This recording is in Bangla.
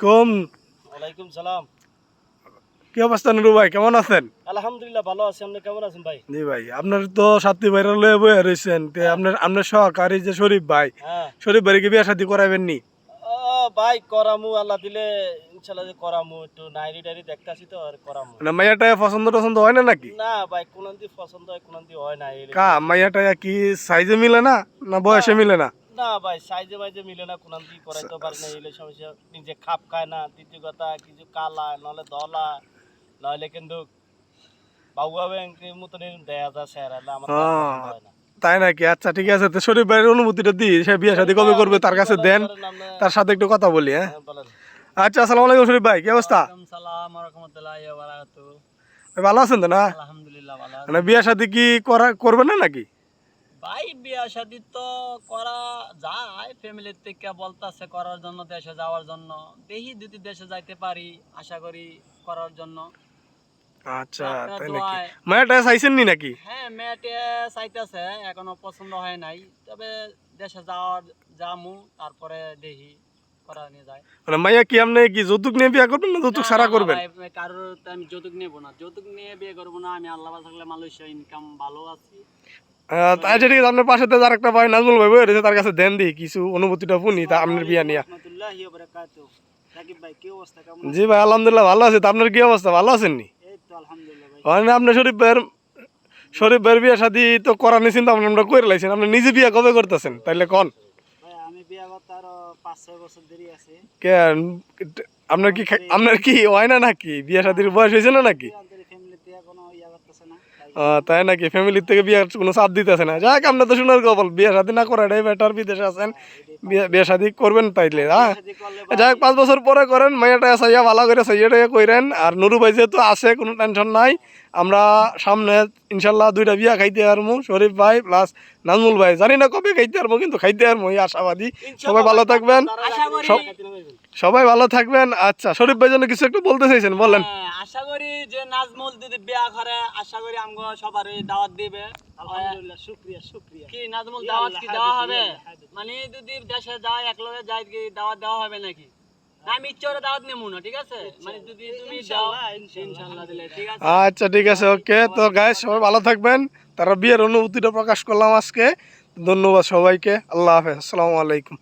আলাইকুম। ওয়ালাইকুম সালাম। কি অবস্থা নুরু ভাই কেমন আছেন? আলহামদুলিল্লাহ ভালো আছি। আপনি কেমন আছেন ভাই? জি ভাই আপনার তো সাথী ভাইরা লয়ে বয়ে রয়েছেন তে আপনার আপনার সহকারী যে শরীফ ভাই হ্যাঁ। শরীফ ভাইকে বিয়ে শাদি করাবেন নি ও ভাই করামু আল্লাহ দিলে যে করামু একটু নাইরি টাইরি দেখতাছি তো আর করামু। মাইয়াটা পছন্দ হয় না নাকি? না ভাই পছন্দ হয় হয় না কা মাইয়াটা কি সাইজে মিলে না না বয়সে মিলে না? না ভাই সাইজে মাইজে মিলে না কোন দি করাইতে পারি না এই সমস্যা। নিজে খাপ খায় না দ্বিতীয় কথা কিছু কালা নলে দলা নইলে কিন্তু বাবুয়া ব্যাংকের মতন দেয়া যায় স্যার আমার তো হ্যাঁ। না। তাই নাকি? আচ্ছা ঠিক আছে তো শরীফ ভাইয়ের অনুমতিটা দিই সে বিয়ে শাদী কবে করবে তার কাছে দেন তার সাথে একটু কথা বলি হ্যাঁ। হ্যাঁ, আচ্ছা আসসালামু আলাইকুম শরীফ ভাই কি অবস্থা? ভালো আছেন তো না? আলহামদুলিল্লাহ ভালো মানে বিয়ে শাদী কি করা করবেন না নাকি? ভাই বিয়া শাদি তো করা যায় ফ্যামিলির থেকে বলতাছে করার জন্য দেশে যাওয়ার জন্য। দেখি যদি দেশে যাইতে পারি আশা করি করার জন্য। আচ্ছা তাই নাকি? দোয়ায়। চাইছেন নি নাকি? হ্যাঁ মেয়েটে চাইতেছে এখনও পছন্দ হয় নাই। তবে দেশে যাওয়ার যামু তারপরে দেখি করা নিয়ে যায়। মানে মাইয়া কি আপনি কি যৌতুক নিয়ে বিয়ে করবেন না যৌতুক সারা না, করবেন? কারোর আমি যৌতুক নেব না। যৌতুক নিয়ে বিয়ে করব না আমি আল্লাহ থাকলে মালয়েশিয়া ইনকাম ভালো আছি। আচ্ছা ঠিক আছে আপনার পাশে তো আর একটা ভাই নাজমুল ভাই বই রয়েছে তার কাছে দেন দিই কিছু অনুভূতিটা শুনি তা আপনার বিয়া নিয়ে। জি ভাই আলহামদুলিল্লাহ ভালো আছে। তা আপনার কি অবস্থা? ভালো আছেন নি? এই তো আলহামদুলিল্লাহ ভাই। মানে আপনি শরীফ ভাইয়ের শরীফ ভাইয়ের বিয়ে শাদি তো করার নিশ্চিন্ত আপনি আমরা করে লাইছেন। আপনি নিজে বিয়ে কবে করতেছেন? তাইলে কেন। আপনার কি আপনার কি হয় না নাকি? বিয়ে শাদির বয়স হয়েছে না নাকি? তাই নাকি? ফ্যামিলির থেকে বিয়ে কোনো চাপ দিতেছে না। যাক আমরা তো শোনার কবল বিয়ে শাদি না করাটাই বেটার বিদেশে আছেন। বিয়ে শাদি করবেন তাইলে হ্যাঁ? যাই পাঁচ বছর পরে করেন মাইয়াটা সাইয়া ভালো করে সাইয়াটা কইরেন। আর নুরু ভাই যেহেতু আছে কোনো টেনশন নাই। আমরা সামনে ইনশাল্লাহ দুইটা বিয়া খাইতে পারব শরীফ ভাই প্লাস নাজমুল ভাই। জানি না কবে খাইতে পারব কিন্তু খাইতে পারব এই আশাবাদী। সবাই ভালো থাকবেন। সব- সবাই ভালো থাকবেন। আচ্ছা শরীফ ভাই জন্য কিছু একটু বলতে চাইছেন বলেন। হ্যাঁ, আশা করি যে নাজমুল যদি বিয়া করে আশা করি আমগো সবারই দাওয়াত দিবে। আলহামদুলিল্লাহ শুকরিয়া শুকরিয়া। কি নাজমুল দাওয়াত কি দেওয়া হবে? মানে যদি দেশে যায় একলগে যাই কি দাওয়াত দেওয়া হবে নাকি? আমি ইচ্ছে করে দাওয়াত নেব না ঠিক আছে? মানে যদি তুমি দাও ইনশাআল্লাহ, ইনশাআল্লাহ, ইনশাআল্লাহ দিলে ঠিক আছে? আচ্ছা ঠিক আছে ওকে। তো গায়ে সবাই ভালো থাকবেন। তারা বিয়ের অনুভূতিটা প্রকাশ করলাম আজকে। ধন্যবাদ সবাইকে। আল্লাহ হাফেজ। আসসালামু আলাইকুম।